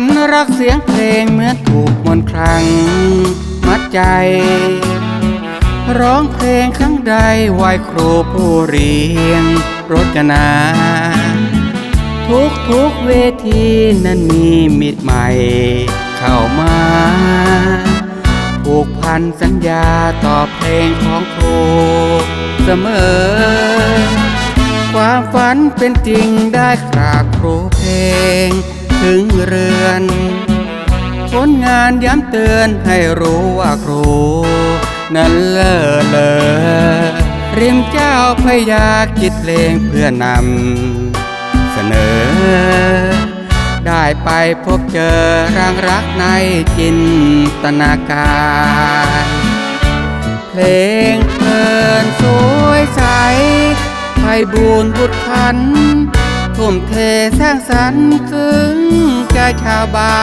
นรักเสียงเพลงเมื่อถูกมนครั้งมัดใจ ร้องเพลงครั้งใดไหวครูผู้เรียนรจนา ทุกทุกเวทีนั้นมีมิตรใหม่ เข้ามาผูกพันสัญญาต่อเพลงของครูเสมอ ความฝันเป็นจริงได้กราบครูเพลง ถึงเรือน ผลงานย้ำเตือนให้รู้ว่าครู นั้นเลิศเลอริมเจ้าพยาคิดเพลงเพื่อนำเสนอ ได้ไปพบเจอร่างรักในจินตนาการ เพลงเพลินสวยใสไพบูรณ์บุตรพันธ์ ทุ่มเทสร้างสรรค์ถึงใจชาวบ้า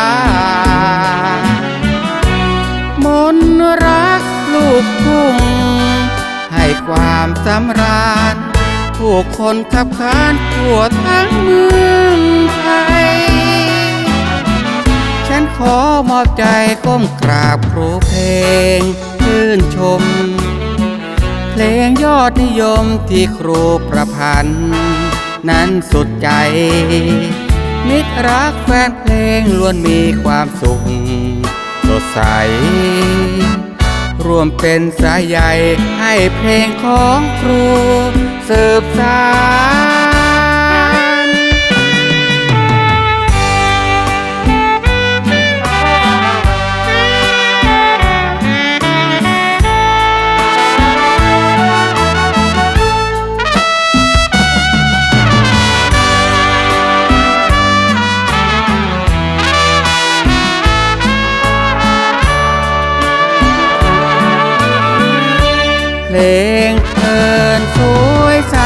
นมนต์รักลูกทุ่งให้ความสำราญ ผู้คนขับขานทั่วทั้งเมืองไทย ฉันขอมอบใจก้มกราบครูเพลงชื่นชม เพลงยอดนิยมที่ครูประพันธ์ นั้นสุดใจ มิตรรักแฟนเพลงล้วนมีความสุข สดใส รวมเป็นสายใยให้เพลงของครูสืบสาน ลงเพลินสวยใส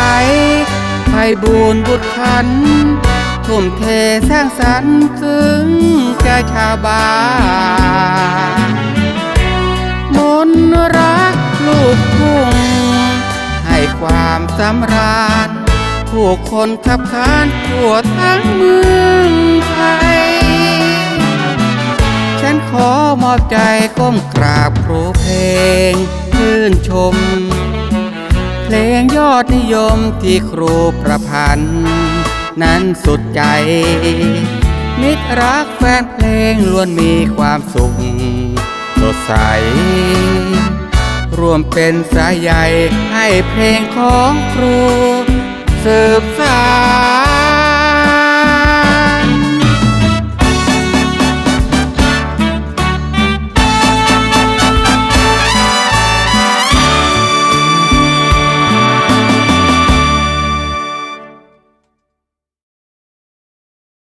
ไพบูรณ์บุตรพันทุ่มเทสร้างสรรค์ถึงใจชาวบ้านมนต์รักลูกทุ่งให้ความสำราญผู้คนขับขานทั่วทั้งเมืองไทย ฉันขอมอบใจก้มกราบครูเพลง ชื่นชม เพลงยอดนิยมที่ครูประพันธ์ นั้นสุดใจ มิตรรักแฟนเพลงล้วนมีความสุขสดใส รวมเป็นสายใยให้เพลงของครู สืบสาน